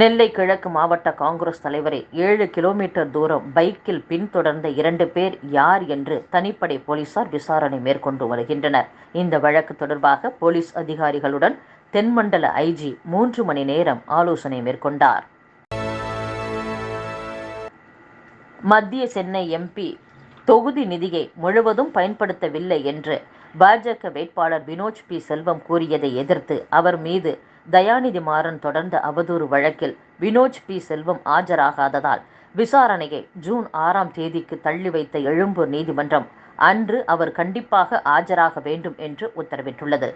நெல்லை கிழக்கு மாவட்ட காங்கிரஸ் தலைவரை ஏழு கிலோமீட்டர் தூரம் பைக்கில் பின்தொடர்ந்த இரண்டு பேர் யார் என்று தனிப்படை போலீசார் விசாரணை மேற்கொண்டு வருகின்றனர். இந்த வழக்கு தொடர்பாக போலீஸ் அதிகாரிகளுடன் தென்மண்டல ஐஜி மூன்று மணி நேரம் ஆலோசனை மேற்கொண்டார். மத்திய சென்னை எம்பி தொகுதி நிதியை முழுவதும் பயன்படுத்தவில்லை என்று பாஜக வேட்பாளர் வினோஜ் பி செல்வம் கூறியதை எதிர்த்து அவர் மீது தயாநிதி மாறன் தொடர்ந்த அவதூறு வழக்கில் வினோஜ் பி. செல்வம் ஆஜராகாததால் விசாரணையை ஜூன் ஆறாம் தேதிக்கு தள்ளி வைத்த எழும்பூர் நீதிமன்றம் அன்று அவர் கண்டிப்பாக ஆஜராக வேண்டும் என்று உத்தரவிட்டுள்ளது.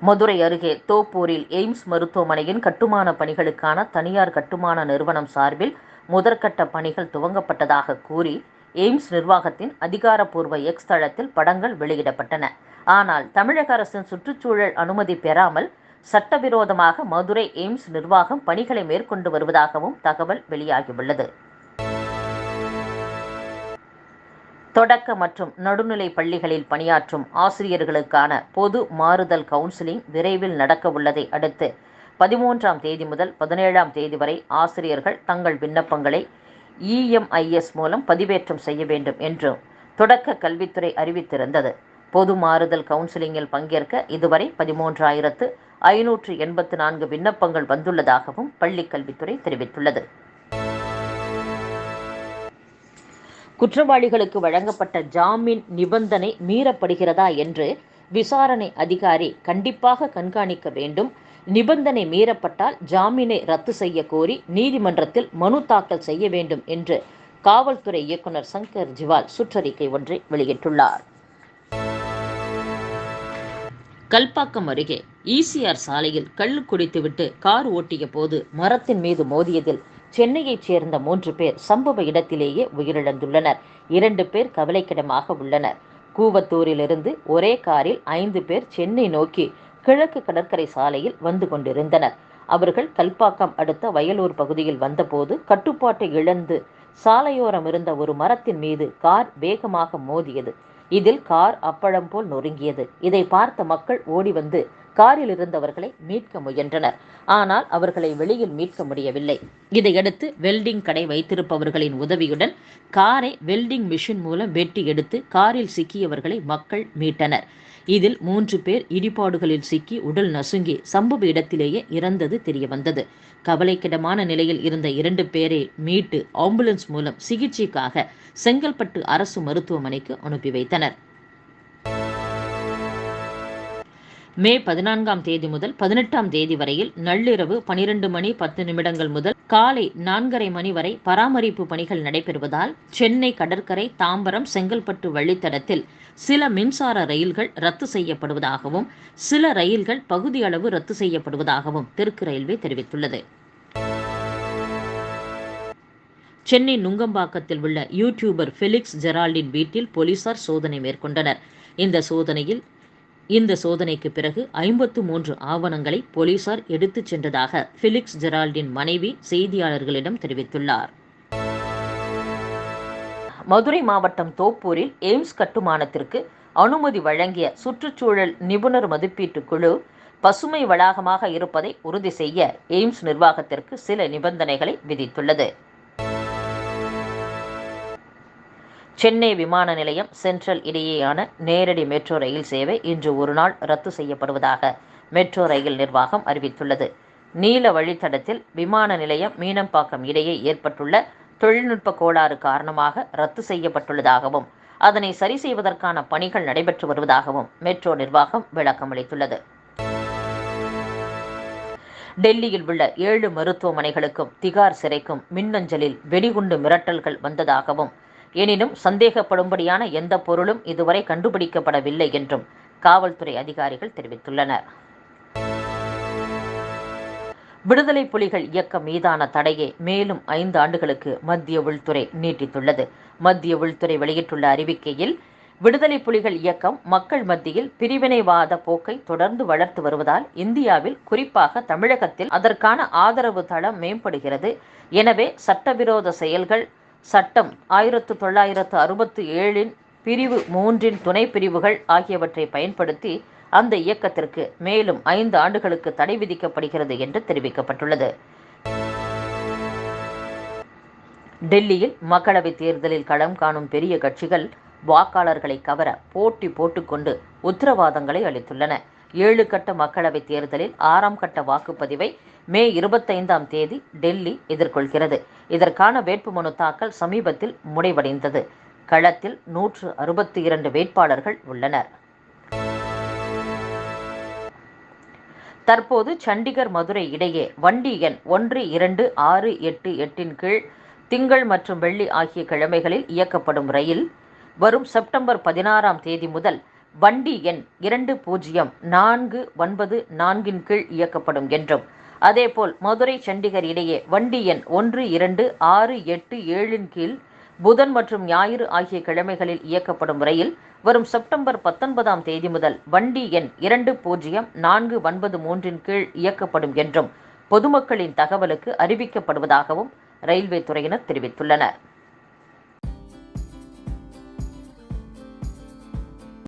மதுரை அருகே தோப்பூரில் எய்ம்ஸ் மருத்துவமனையின் கட்டுமான பணிகளுக்கான தனியார் கட்டுமான நிறுவனம் சார்பில் முதற்கட்ட பணிகள் துவங்கப்பட்டதாக கூறி எய்ம்ஸ் நிர்வாகத்தின் அதிகாரப்பூர்வ எக்ஸ் தளத்தில் படங்கள் வெளியிடப்பட்டன. ஆனால் தமிழக அரசின் சுற்றுச்சூழல் அனுமதி பெறாமல் சட்டவிரோதமாக மதுரை எய்ம்ஸ் நிர்வாகம் பணிகளை மேற்கொண்டு வருவதாகவும் தகவல் வெளியாகியுள்ளது. தொடக்க மற்றும் நடுநிலை பள்ளிகளில் பணியாற்றும் ஆசிரியர்களுக்கான பொது மாறுதல் கவுன்சிலிங் விரைவில் நடக்க உள்ளதை அடுத்து பதிமூன்றாம் தேதி முதல் பதினேழாம் தேதி வரை ஆசிரியர்கள் தங்கள் விண்ணப்பங்களை இஎம்ஐஎஸ் மூலம் பதிவேற்றம் செய்ய வேண்டும் என்றும் தொடக்க கல்வித்துறை அறிவித்திருந்தது. பொது மாறுதல் கவுன்சிலிங்கில் பங்கேற்க இதுவரை பதிமூன்றாயிரத்து ஐநூற்று எண்பத்து நான்கு விண்ணப்பங்கள் வந்துள்ளதாகவும் பள்ளிக் கல்வித்துறை தெரிவித்துள்ளது. குற்றவாளிகளுக்கு வழங்கப்பட்ட ஜாமீன் நிபந்தனை மீறப்படுகிறதா என்று விசாரணை அதிகாரி கண்டிப்பாக கண்காணிக்க வேண்டும். நிபந்தனை மீறப்பட்டால் ஜாமீனை ரத்து செய்ய கோரி நீதிமன்றத்தில் மனு தாக்கல் செய்ய வேண்டும் என்று காவல்துறை இயக்குனர் சங்கர் ஜிவால் சுற்றறிக்கை ஒன்றை வெளியிட்டுள்ளார். கல்பாக்கம் அருகே ஈசிஆர் சாலையில் கள்ளு குடித்துவிட்டு கார் ஓட்டிய போது மரத்தின் மீது மோதியதில் சென்னையைச் சேர்ந்த மூன்று பேர் சம்பவ இடத்திலேயே உயிரிழந்துள்ளனர். இரண்டு பேர் கவலைக்கிடமாக உள்ளனர். கூவத்தூரிலிருந்து ஒரே காரில் ஐந்து பேர் சென்னை நோக்கி கிழக்கு கடற்கரை சாலையில் வந்து கொண்டிருந்தனர். அவர்கள் கல்பாக்கம் அடுத்த வயலூர் பகுதியில் வந்தபோது கட்டுப்பாட்டை இழந்து சாலையோரம் இருந்த ஒரு மரத்தின் மீது கார் வேகமாக மோதியது. இதில் கார் அப்பழம் போல் நொறுங்கியது. இதை பார்த்த மக்கள் ஓடி வந்து காரில் இருந்தவர்களை மீட்க முயன்றனர். ஆனால் அவர்களை வெளியில் மீட்க முடியவில்லை. இதையடுத்து வெல்டிங் கடை வைத்திருப்பவர்களின் உதவியுடன் காரை வெல்டிங் மிஷின் மூலம் வெட்டி எடுத்து காரில் சிக்கியவர்களை மக்கள் மீட்டனர். இதில் மூன்று பேர் இடிபாடுகளில் சிக்கி உடல் நசுங்கி சம்பவ இடத்திலேயே இறந்தது தெரியவந்தது. கவலைக்கிடமான நிலையில் இருந்த இரண்டு பேரை மீட்டு ஆம்புலன்ஸ் மூலம் சிகிச்சைக்காக செங்கல்பட்டு அரசு மருத்துவமனைக்கு அனுப்பி வைத்தனர். மே பதினான்காம் தேதி முதல் பதினெட்டாம் தேதி வரையில் நள்ளிரவு பனிரெண்டு மணி பத்து நிமிடங்கள் முதல் காலை நான்கரை மணி வரை பராமரிப்பு பணிகள் நடைபெறுவதால் சென்னை கடற்கரை தாம்பரம் செங்கல்பட்டு வழித்தடத்தில் சில மின்சார ரயில்கள் ரத்து செய்யப்படுவதாகவும் சில ரயில்கள் பகுதியளவு ரத்து செய்யப்படுவதாகவும் தெற்கு ரயில்வே தெரிவித்துள்ளது. சென்னை நுங்கம்பாக்கத்தில் உள்ள யூடியூபர் ஃபெலிக்ஸ் ஜெரால்டின் வீட்டில் போலீசார் சோதனை மேற்கொண்டனர். இந்த சோதனையில் இந்த சோதனைக்கு பிறகு ஐம்பத்து மூன்று ஆவணங்களை போலீசார் எடுத்துச் சென்றதாக பிலிக்ஸ் ஜெரால்டின் மனைவி செய்தியாளர்களிடம் தெரிவித்துள்ளார். மதுரை மாவட்டம் தோப்பூரில் எய்ம்ஸ் கட்டுமானத்திற்கு அனுமதி வழங்கிய சுற்றுச்சூழல் நிபுணர் மதிப்பீட்டு குழு பசுமை வளாகமாக இருப்பதை உறுதி செய்ய எய்ம்ஸ் நிர்வாகத்திற்கு சில நிபந்தனைகளை விதித்துள்ளது. சென்னை விமான நிலையம் சென்ட்ரல் இடையேயான நேரடி மெட்ரோ ரயில் சேவை இன்று ஒரு நாள் ரத்து செய்யப்படுவதாக மெட்ரோ ரயில் நிர்வாகம் அறிவித்துள்ளது. நீல வழித்தடத்தில் விமான நிலையம் மீனம்பாக்கம் இடையே ஏற்பட்டுள்ள தொழில்நுட்ப கோளாறு காரணமாக ரத்து செய்யப்பட்டுள்ளதாகவும் அதனை சரி செய்வதற்கான பணிகள் நடைபெற்று வருவதாகவும் மெட்ரோ நிர்வாகம் விளக்கமளித்துள்ளது டெல்லியில் உள்ள ஏழு மருத்துவமனைகளுக்கும் திகார் சிறைக்கும் மின்னஞ்சலில் வெடிகுண்டு மிரட்டல்கள் வந்ததாகவும் எனினும் சந்தேகப்படும்படியான எந்த பொருளும் இதுவரை கண்டுபிடிக்கப்படவில்லை என்றும் காவல்துறை அதிகாரிகள் தெரிவித்துள்ளனர். விடுதலை புலிகள் இயக்கம் மீதான தடையை மேலும் ஐந்து ஆண்டுகளுக்கு மத்திய உள்துறை நீட்டித்துள்ளது. மத்திய உள்துறை வெளியிட்டுள்ள அறிவிக்கையில் விடுதலை புலிகள் இயக்கம் மக்கள் மத்தியில் பிரிவினைவாத போக்கை தொடர்ந்து வளர்த்து வருவதால் இந்தியாவில் குறிப்பாக தமிழகத்தில் அதற்கான ஆதரவு தளம் மேம்படுகிறது. எனவே சட்டவிரோத செயல்கள் சட்டம் ஆயிரத்து தொள்ளாயிரத்து அறுபத்து ஏழின் பிரிவு மூன்றின் துணை பிரிவுகள் ஆகியவற்றை பயன்படுத்தி அந்த இயக்கத்திற்கு மேலும் ஐந்து ஆண்டுகளுக்கு தடை விதிக்கப்படுகிறது என்று தெரிவிக்கப்பட்டுள்ளது. டெல்லியில் மக்களவைத் தேர்தலில் களம் காணும் பெரிய கட்சிகள் வாக்காளர்களை கவர போட்டி போட்டுக்கொண்டு உத்தரவாதங்களை அளித்துள்ளன. ஏழு கட்ட மக்களவைத் தேர்தலில் ஆறாம் கட்ட வாக்குப்பதிவை மே இருபத்தைந்தாம் தேதி டெல்லி எதிர்கொள்கிறது. இதற்கான வேட்புமனு தாக்கல் சமீபத்தில் முடிவடைந்தது. களத்தில் நூற்று அறுபத்தி இரண்டு வேட்பாளர்கள் உள்ளனர். தற்போது சண்டிகர் மதுரை இடையே வண்டி எண் ஒன்று இரண்டு ஆறு எட்டு எட்டின் கீழ் திங்கள் மற்றும் வெள்ளி ஆகிய கிழமைகளில் இயக்கப்படும் ரயில் வரும் செப்டம்பர் பதினாறாம் தேதி முதல் வண்டி எண் இரண்டு பூஜ்ஜியம் நான்கு ஒன்பது நான்கின் கீழ் இயக்கப்படும் என்றும். அதேபோல் மதுரை சண்டிகர் இடையே வண்டி எண் ஒன்று இரண்டு ஆறு எட்டு ஏழின் கீழ் புதன் மற்றும் ஞாயிறு ஆகிய கிழமைகளில் இயக்கப்படும் ரயில் வரும் செப்டம்பர் பத்தொன்பதாம் தேதி முதல் வண்டி எண் இரண்டு பூஜ்ஜியம் நான்கு ஒன்பது மூன்றின் கீழ் இயக்கப்படும் என்றும் பொதுமக்களின் தகவலுக்கு அறிவிக்கப்படுவதாகவும் ரயில்வே துறையினர் தெரிவித்துள்ளனர்.